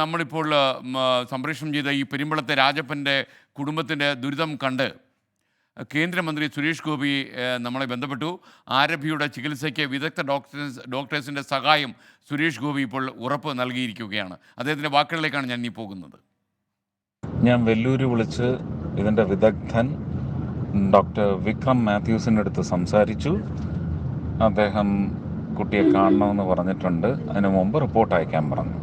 നമ്മളിപ്പോൾ സംപ്രേഷണം ചെയ്ത ഈ പെരുമ്പളത്തെ രാജപ്പന്റെ കുടുംബത്തിന്റെ ദുരിതം കണ്ട് കേന്ദ്രമന്ത്രി സുരേഷ് ഗോപി നമ്മളെ ബന്ധപ്പെട്ടു. ആരഭിയുടെ ചികിത്സയ്ക്ക് വിദഗ്ധ ഡോക്ടേഴ്സ് ഡോക്ടേഴ്സിന്റെ സഹായം സുരേഷ് ഗോപി ഇപ്പോൾ ഉറപ്പ് നൽകിയിരിക്കുകയാണ്. അദ്ദേഹത്തിന്റെ വാക്കുകളിലേക്കാണ് ഞാൻ ഇനി പോകുന്നത്. ഞാൻ വെല്ലൂര് വിളിച്ച് ഇതിന്റെ വിദഗ്ധൻ ഡോക്ടർ വിക്രം മാത്യൂസിന്റെ അടുത്ത് സംസാരിച്ചു. അദ്ദേഹം കുട്ടിയെ കാണണമെന്ന് പറഞ്ഞിട്ടുണ്ട്. അതിനു മുമ്പ് റിപ്പോർട്ട് അയക്കാൻ പറഞ്ഞു.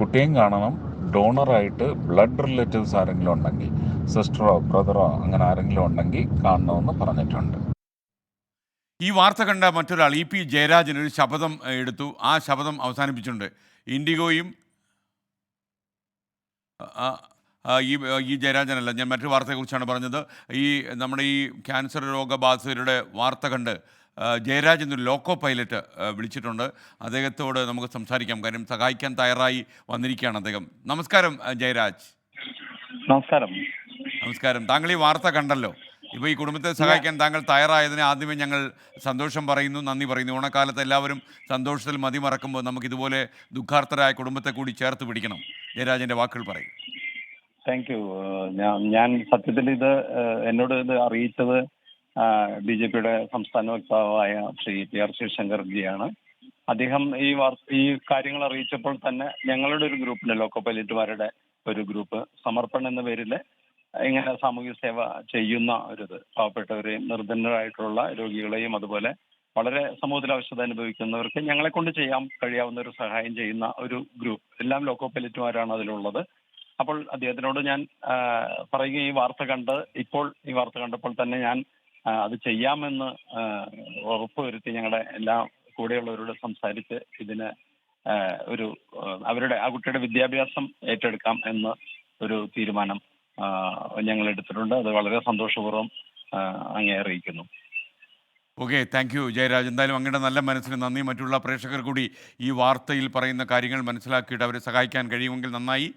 കുട്ടിയും കാണണം. ഡോണറായിട്ട് ബ്ലഡ് റിലേറ്റീവ്സ് ആരെങ്കിലും ഉണ്ടെങ്കിൽ സിസ്റ്ററോ ബ്രദറോ അങ്ങനെ ആരെങ്കിലും ഉണ്ടെങ്കിൽ കാണണമെന്ന് പറഞ്ഞിട്ടുണ്ട്. ഈ വാർത്ത കണ്ട മറ്റൊരാൾ ഇ പി ജയരാജൻ ഒരു ശപഥം എടുത്തു. ആ ശപഥം അവസാനിപ്പിച്ചിട്ടുണ്ട്. ഇൻഡിഗോയും ഈ ഈ ജയരാജനല്ല. ഞാൻ മറ്റൊരു വാർത്തയെക്കുറിച്ചാണ് പറഞ്ഞത്. ഈ നമ്മുടെ ഈ ക്യാൻസർ രോഗബാധിതരുടെ വാർത്ത കണ്ട് ജയരാജ് എന്നൊരു ലോക്കോ പൈലറ്റ് വിളിച്ചിട്ടുണ്ട്. അദ്ദേഹത്തോട് നമുക്ക് സംസാരിക്കാം. കാര്യം സഹായിക്കാൻ തയ്യാറായി വന്നിരിക്കുകയാണ് അദ്ദേഹം. നമസ്കാരം ജയരാജ്. നമസ്കാരം. നമസ്കാരം. താങ്കൾ ഈ വാർത്ത കണ്ടല്ലോ. ഇപ്പോൾ ഈ കുടുംബത്തെ സഹായിക്കാൻ താങ്കൾ തയ്യാറായതിന് ആദ്യമേ ഞങ്ങൾ സന്തോഷം പറയുന്നു നന്ദി പറയുന്നു. ഓണക്കാലത്ത് എല്ലാവരും സന്തോഷത്തിൽ മതിമറക്കുമ്പോൾ നമുക്ക് ഇതുപോലെ ദുഃഖാർത്ഥരായ കുടുംബത്തെ കൂടി ചേർത്ത് പിടിക്കണം. ജയരാജന്റെ വാക്കുകൾ പറയും. താങ്ക് യു ഞാൻ ഞാൻ സത്യത്തിൽ ഇത് എന്നോട് ഇത് അറിയിച്ചത് ബി ജെ പിയുടെ സംസ്ഥാന വക്താവായ ശ്രീ പി ആർ ശിവശങ്കർജിയാണ് അദ്ദേഹം ഈ ഈ കാര്യങ്ങൾ അറിയിച്ചപ്പോൾ തന്നെ ഞങ്ങളുടെ ഒരു ഗ്രൂപ്പിന്റെ ലോക്കോ പൈലറ്റുമാരുടെ ഒരു ഗ്രൂപ്പ് സമർപ്പൺ എന്ന പേരിൽ ഇങ്ങനെ സാമൂഹ്യ സേവ ചെയ്യുന്ന ഒരു ഇത് പാവപ്പെട്ടവരെയും നിർധനരായിട്ടുള്ള രോഗികളെയും അതുപോലെ വളരെ സമൂഹത്തിൽ ആവശ്യത അനുഭവിക്കുന്നവർക്ക് ഞങ്ങളെ കൊണ്ട് ചെയ്യാൻ കഴിയാവുന്ന ഒരു സഹായം ചെയ്യുന്ന ഒരു ഗ്രൂപ്പ്. എല്ലാം ലോക്കോ പൈലറ്റുമാരാണ് അതിലുള്ളത്. അപ്പോൾ അദ്ദേഹത്തിനോട് ഞാൻ പറയുക ഈ വാർത്ത കണ്ട് ഇപ്പോൾ ഈ വാർത്ത കണ്ടപ്പോൾ തന്നെ ഞാൻ അത് ചെയ്യാമെന്ന് ഉറപ്പുവരുത്തി ഞങ്ങളുടെ എല്ലാ കൂടെയുള്ളവരോട് സംസാരിച്ച് ഇതിന് ഒരു അവരുടെ ആ കുട്ടിയുടെ വിദ്യാഭ്യാസം ഏറ്റെടുക്കാം എന്ന് ഒരു തീരുമാനം ഞങ്ങൾ എടുത്തിട്ടുണ്ട്. അത് വളരെ സന്തോഷപൂർവം അങ്ങേ അറിയിക്കുന്നു. Okay thank you Jayaraj. എന്തായാലും അങ്ങയുടെ നല്ല മനസ്സിന് നന്ദി. മറ്റുള്ള പ്രേക്ഷകർ കൂടി ഈ വാർത്തയിൽ പറയുന്ന കാര്യങ്ങൾ മനസ്സിലാക്കിയിട്ട് അവരെ സഹായിക്കാൻ കഴിയുമെങ്കിൽ നന്നായി.